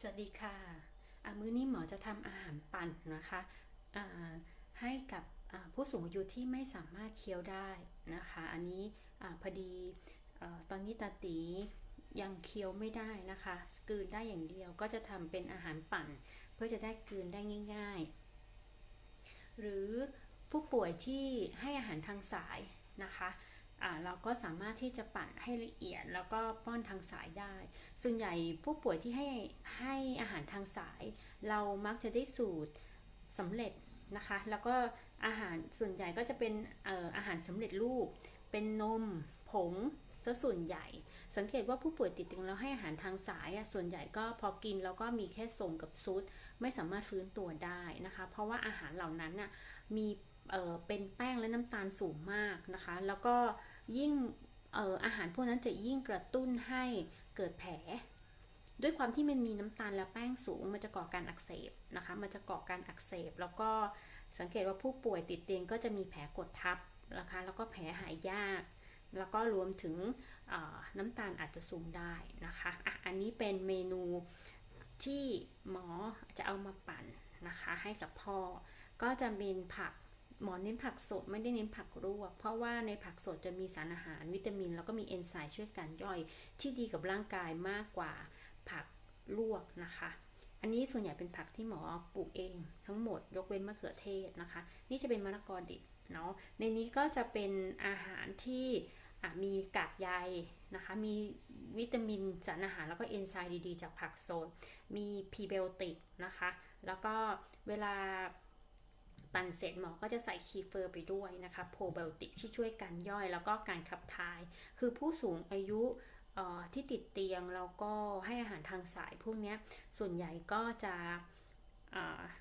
สวัสดีค่ะอะมื้อนี้หมอจะทำอาหารปั่นนะคะให้กับผู้สูงอายุที่ไม่สามารถเคี้ยวได้นะคะ อันนี้อพอดีอตอนนี้ตาตียังเคี้ยวไม่ได้นะคะกลืนได้อย่างเดียวก็จะทำเป็นอาหารปั่น เพื่อจะได้กลืนได้ง่าย ๆ หรือผู้ป่วยที่ให้อาหารทางสายนะคะ เราก็สามารถที่จะปั่นให้ละเอียด แล้วก็ป้อนทางสายได้ ส่วนใหญ่ผู้ป่วยที่ให้ให้อาหารทางสาย เรามักจะได้สูตรสำเร็จนะคะ แล้วก็อาหารส่วนใหญ่ก็จะเป็นอออาหารสำเร็จรูป เป็นนม ผงซะส่วนใหญ่ สังเกตว่าผู้ป่วยติดเตียงแล้วให้อาหารทางสายส่วนใหญ่ก็พอกินแล้วก็มีแค่ส่งกับซุดไม่สามารถฟื้นตัวได้นะคะ เพราะว่าอาหารเหล่านั้นน่ะมีเเป็นแป้งและน้ำตาลสูงมากนะคะ แล้วก็ ยิ่งอออาหารพวกนั้นจะยิ่งกระตุ้นให้เกิดแผล ด้วยความที่มันมีน้ำตาลและแป้งสูง มันจะก่อการอักเสบนะคะ มันจะก่อการอักเสบ แล้วก็สังเกตว่าผู้ป่วยติดเตียงก็จะมีแผลกดทับนะคะแล้วก็แผลหายยาก แล้วก็รวมถึงน้ำตาลอาจจะสูงได้นะคะอะอันนี้เป็นเมนูที่หมอจะเอามาปั่นนะคะ ให้กับพ่อก็จะเป็นผัก หมอเน้นผักสดไม่ได้เน้นผักลวกเพราะว่าในผักสดจะมีสารอาหารวิตามิน แล้วก็มีเอนไซม์ช่วยการย่อย ที่ดีกับร่างกายมากกว่าผักลวกนะคะ อันนี้ส่วนใหญ่เป็นผักที่หมอปลูกเอง ทั้งหมดยกเว้นมะเขือเทศนะคะ นี่จะเป็นมะละกอดิบเนาะในนี้ก็จะเป็นอาหารที่มีกากใยนะคะ มีวิตามินสารอาหารแล้วก็เอนไซม์ดีๆ จากผักสดมีพรีไบโอติกนะคะ แล้วก็เวลา ปั่นเสร็จหมอก็จะใส่คีเฟอร์ไปด้วยนะคะโปรไบโอติกที่ช่วยการย่อยแล้วก็การขับถ่าย คือผู้สูงอายุที่ติดเตียงแล้วก็ให้อาหารทางสายพวกนี้ส่วนใหญ่ก็จะ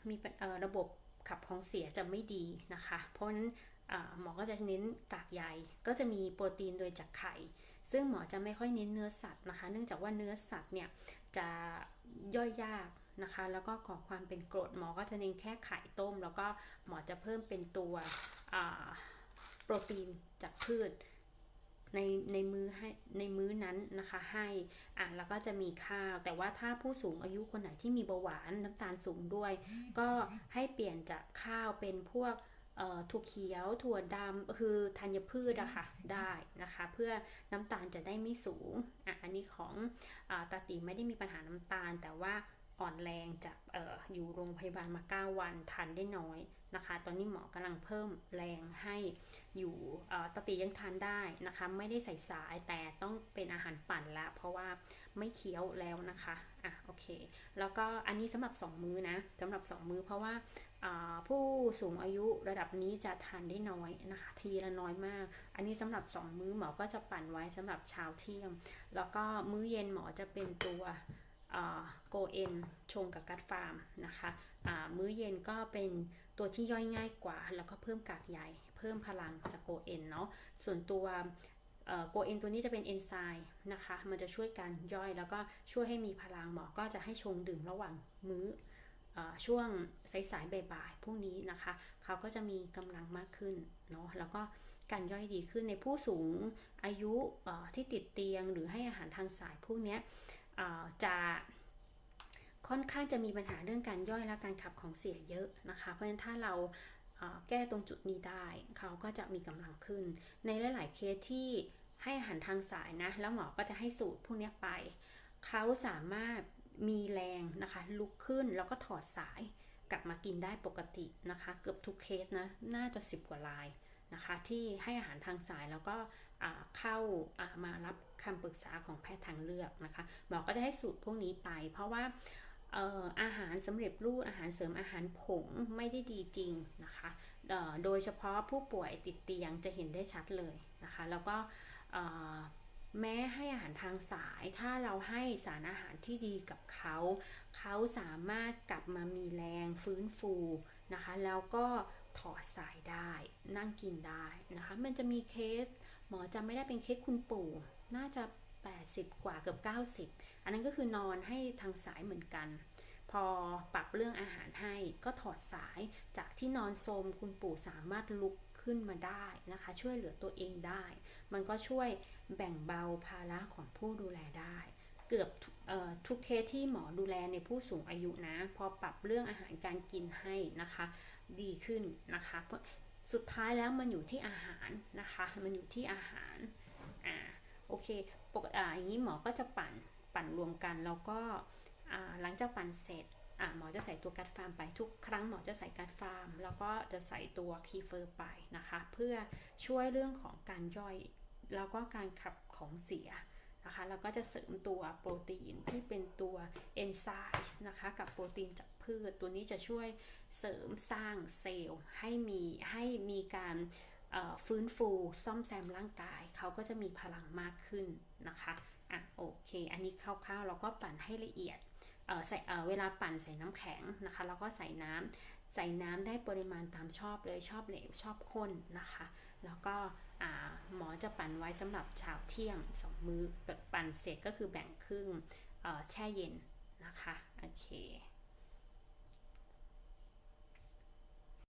มีระบบขับของเสียจะไม่ดีนะคะ เพราะนั้นหมอก็จะเน้นกากใยก็จะมีโปรตีนโดยจากไข่ ซึ่งหมอจะไม่ค่อยเน้นเนื้อสัตว์นะคะ เนื่องจากว่าเนื้อสัตว์เนี่ยจะย่อยยาก นะคะ แล้วก็ขอความเป็นกรดหมอก็จะเน้นแค่ไข่ต้ม แล้วก็หมอจะเพิ่มเป็นตัวโปรตีนจากพืชในในมื้อให้ในมื้อนั้นนะคะให้อะแล้วก็จะมีข้าว แต่ว่าถ้าผู้สูงอายุคนไหนที่มีเบาหวานน้ำตาลสูงด้วย ก็ให้เปลี่ยนจากข้าวเป็นพวกถั่วเขียว ถั่วดำคือธัญพืชอะค่ะได้นะคะ เพื่อน้ำตาลจะได้ไม่สูงอะอันนี้ของอตาติไม่ได้มีปัญหาน้ำตาล แต่ว่า อ่อนแรงจากอออยู่โรงพยาบาลมา 9 วันทานได้น้อยนะคะ ตอนนี้หมอกำลังเพิ่มแรงให้อยู่ตติยังทานได้นะคะ ไม่ได้ใส่สายแต่ต้องเป็นอาหารปั่นละ เพราะว่าไม่เคี้ยวแล้วนะคะอะโอเค แล้วก็อันนี้สำหรับ 2 มื้อนะสำหรับ 2 มื้อเพราะว่าผู้สูงอายุระดับนี้จะทานได้น้อยนะคะ ทีละน้อยมาก อันนี้สำหรับ 2 มื้อหมอก็จะปั่นไว้สำหรับเช้าเที่ยง แล้วก็มื้อเย็นหมอจะเป็นตัว โกเอนชงกับกัดฟาร์มนะคะมื้อเย็นก็เป็นตัวที่ย่อยง่ายกว่า แล้วก็เพิ่มกากใยเพิ่มพลังจากโกเอนเนาะส่วนตัวโกเอนตัวนี้จะเป็นเอนไซม์นะคะ มันจะช่วยการย่อยแล้วก็ช่วยให้มีพลังหมอก็จะให้ชงดื่มระหว่างมื้อช่วงสายๆบ่ายๆพวกนี้นะคะ เขาก็จะมีกำลังมากขึ้นเนาะแล้วก็การย่อยดีขึ้นในผู้สูงอายุที่ติดเตียงหรือให้อาหารทางสายพวกนี้ จะค่อนข้างจะมีปัญหาเรื่องการย่อยและการขับของเสียเยอะนะคะ เพราะฉะนั้นถ้าเราแก้ตรงจุดนี้ได้เขาก็จะมีกำลังขึ้น ในหลาย ๆ เคสที่ให้อาหารทางสายนะ แล้วหมอก็จะให้สูตรพวกนี้ไป เขาสามารถมีแรงนะคะ ลุกขึ้นแล้วก็ถอดสายกลับมากินได้ปกตินะคะ เกือบทุกเคสนะ น่าจะ 10 กว่าลาย นะคะ ที่ให้อาหารทางสายแล้วก็เข้ามารับคำปรึกษาของแพทย์ทางเลือกนะคะหมอก็จะให้สูตรพวกนี้ไป เพราะว่าอาหารสำเร็จรูปอาหารเสริมอาหารผงไม่ได้ดีจริงนะคะโดยเฉพาะผู้ป่วยติดเตียงจะเห็นได้ชัดเลยนะคะ แล้วก็แม้ให้อาหารทางสาย ถ้าเราให้สารอาหารที่ดีกับเขา เขาสามารถกลับมามีแรงฟื้นฟูนะคะ แล้วก็ ถอดสายได้ นั่งกินได้นะคะ มันจะมีเคส หมอจำไม่ได้เป็นเคสคุณปู่ น่าจะ 80 กว่าเกือบ 90 อันนั้นก็คือนอนให้ทางสายเหมือนกัน พอปรับเรื่องอาหารให้ก็ถอดสายจากที่นอนโทมคุณปู่สามารถลุกขึ้นมาได้นะคะ ช่วยเหลือตัวเองได้ มันก็ช่วยแบ่งเบาภาระของผู้ดูแลได้เกือบทุกเอ่อทุกเคสที่หมอดูแลในผู้สูงอายุนะ พอปรับเรื่องอาหารการกินให้นะคะ ดีขึ้นนะคะเพราะสุดท้ายแล้วมันอยู่ที่อาหารนะคะ มันอยู่ที่อาหารอ่าโอเคปกติอ่าอย่างนี้หมอก็จะปั่นปั่นรวมกันแล้วก็อ่าหลังจากปั่นเสร็จอ่าหมอจะใส่ตัวกัดฟาร์มไปทุกครั้งหมอจะใส่กัดฟาร์ม แล้วก็จะใส่ตัวคีเฟอร์ไปนะคะ เพื่อช่วยเรื่องของการย่อย แล้วก็การขับของเสีย นะคะแล้วก็จะเสริมตัวโปรตีนที่เป็นตัวเอนไซม์นะคะกับโปรตีนจากพืช ตัวนี้จะช่วยเสริมสร้างเซลล์ให้มีให้มีการฟื้นฟูซ่อมแซมร่างกาย เขาก็จะมีพลังมากขึ้นนะคะอะโอเค อันนี้คร่าวๆเราก็ปั่นให้ละเอียดเออใส่เออเวลาปั่นใส่น้ำแข็งนะคะ แล้วก็ใส่น้ำใส่น้ำได้ปริมาณตามชอบเลยชอบเหลวชอบข้นนะคะ แล้วก็หมอจะปั่นไว้สำหรับเช้าเที่ยงสองมื้อปั่นเสร็จก็คือแบ่งครึ่งแช่เย็นนะคะ โอเค